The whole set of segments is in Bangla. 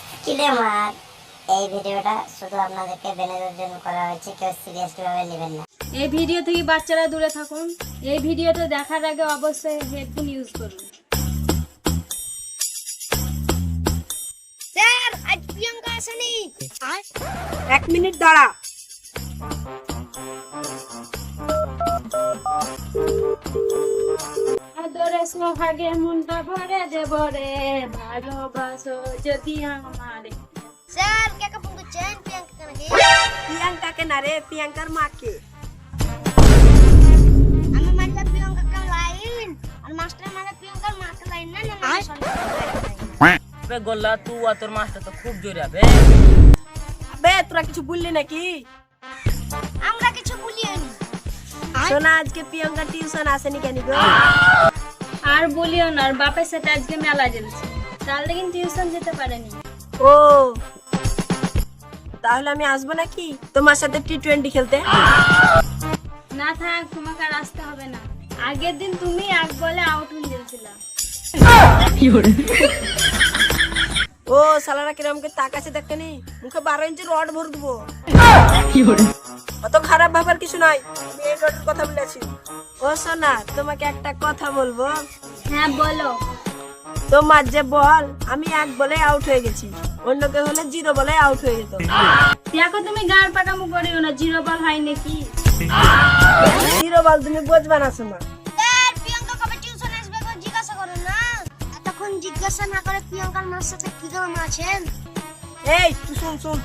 স্কিলে মার এই ভিডিওটা শুধু আপনাদেরকে বেনাদের জন্য করা হয়েছে কেউ সিরিয়াসলি ভাবে নেবেন না। এই ভিডিও থেকে বাচ্চারা দূরে থাকুন। এই ভিডিওটা দেখার আগে অবশ্যই হেডফোন ইউজ করুন। স্যার আজ প্রিয়াঙ্কা আসেনি। এক মিনিট দাঁড়া। আদরে সোহাগে মনটা ভরে দেব রে ভালোবাসো যদি আমারে। স্যার কাকে ফোন করছেন প্রিয়াঙ্কা নাকি প্রিয়াঙ্কাকে না রে? প্রিয়াঙ্কার মাকে। আমি মারলে প্রিয়াঙ্কা কা লাইন। আর মাস্টার মানে প্রিয়াঙ্কার মাকে লাইন না না মানে বে গোল্লা তুই আর তোর মাস্টার তো খুব জোরে আবে। তোরা কিছু বললি নাকি? আমরা কিছু বলিনি শোনা আজকে প্রিয়াঙ্কা টিউশন আসেনি কেন গো? আর বলিও না আর বাপের সাথে আজকে মেলা জ্বলছে তাহলে কিন্তু টিউশন যেতে পারেনি। ও তাহলে আমি আসব নাকি? তোমার সাথে টি টোয়েন্টি খেলতে? না থাক তোমাকে আর আসতে হবে না। আগের দিন তুমি এক বলে আউট হয়ে গেছিলা। ও সালারা কিরম কে তাকাছে দেখেনি? মুখে বারো ইঞ্চি রড ভর দেবো। অত খারাপ ভাবার কিছু নাই আমি এই রডের কথা বলেছি ও সোনা তোমাকে একটা কথা বলব? হ্যাঁ বলো। তোমার যে বল আমি এক বলে আউট হয়ে গেছি। অন্য কেউ হলে জিরো বলে আউট হয়ে যেত। দেখো তুমি গান পাকামো করিও না জিরো বল হয় নাকি? জিরো বল তুমি বুঝবা না শোনা এতক্ষণ জিজ্ঞাসা না করে প্রিয়াঙ্কার মার সাথে কি কারণ আছেন? এই তুই শুন শুন।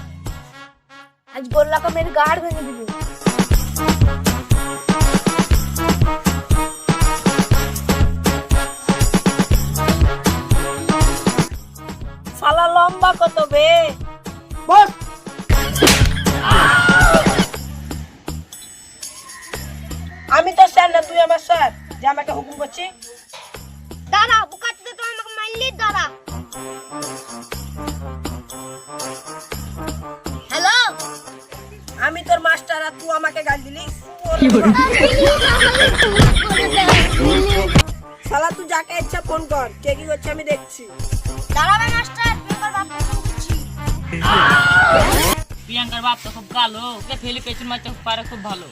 আজ গোল্লাকে মেরে গাড় ভেঙে দিবি। শালা লম্বা কত বে? বস। আমি তো স্যার না তুই আমার স্যার। যে আমাকে হুকুম করছি আমাকে গাল দিলিস শালা তুই যাকে ইচ্ছা ফোন কর কে কি করছে আমি দেখছি। দাঁড়াবে মাস্টার প্রিয়াঙ্কার বাপ তো খুব কালো ওকে ফেলে পেছন মারতে পারে খুব ভালো।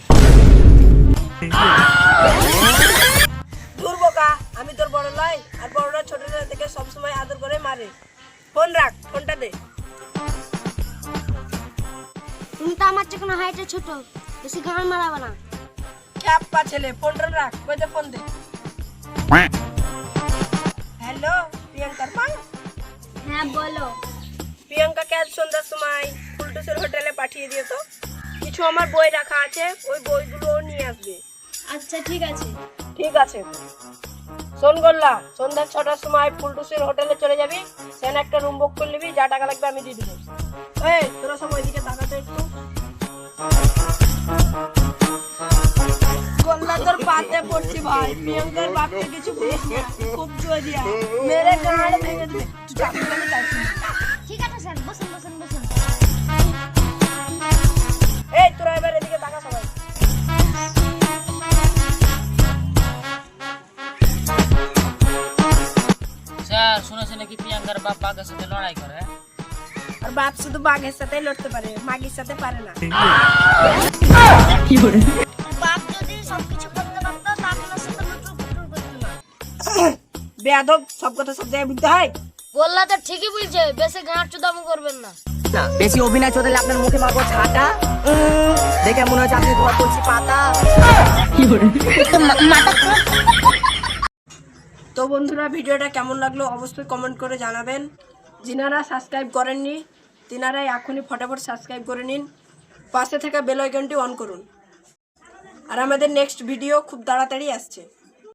দূর বোকা আমি তোর বড় লাই আর বড়রা ছোটরা থেকে সবসময় আদর করে মারে। ফোন রাখ ফোনটা দে। তুমি তো আমার চেয়ে কোনো হাইটে ছোট। বেশি গান মারাবে না। খ্যাপা ছেলে ফোনটা রাখ ওই দে। ফোন দে হ্যালো প্রিয়াঙ্কার মা? হ্যাঁ বলো। প্রিয়াঙ্কাকে আজ সন্ধ্যার সময় ফুলটুসের হোটেলে পাঠিয়ে দিও তো কিছু আমার বই রাখা আছে ওই বইগুলো নিয়ে আসবে। আচ্ছা ঠিক আছে। ঠিক আছে। শোন গোল্লা সন্ধ্যা ছটার সময় ফুলটুসির হোটেলে চলে যাবি সেখানে একটা রুম বুক করে নিবি যা টাকা লাগবে আমি দিয়ে দিবো। এই তোরা সব ওইদিকে তাকাতো একটু। পাতে পড়ছি ভাই প্রিয়াঙ্কার বাপকে কিছু বলিস না খুব জোরিয়া মেরে গাড় ভেঙে দিবে তুই চাকরি করলে চাকরি করবি। ঠিক আছে স্যার বসুন বসুন বসুন এই তোরা এবার এদিকে তাকা সবাই স্যার শুনেছে নাকি প্রিয়াঙ্কার বাপ বাঘের সাথে লড়াই করে আর বাপ শুধু বাঘের সাথে লড়তে পারে মাগির সাথে পারে না বাপ বেয়াদব সব কথা সব জায়গায় বুঝতে হয়? গোল্লা তো ঠিকই বলছে বেশি গাঁট চুদামো করবেন না। না বেশি অভিনয় চলে আপনার মুখে মারবো ছাটা। দেখে মনে হচ্ছে আপনি ঘর করছি পাতা। তো বন্ধুরা ভিডিওটা কেমন লাগল অবশ্যই কমেন্ট করে জানাবেন। যিনারা সাবস্ক্রাইব করেননি তিনারাই এখনই ফটাফট সাবস্ক্রাইব করে নিন। পাশে থাকা বেল আইকনটি অন করুন। আর আমাদের নেক্সট ভিডিও খুব তাড়াতাড়ি আসছে।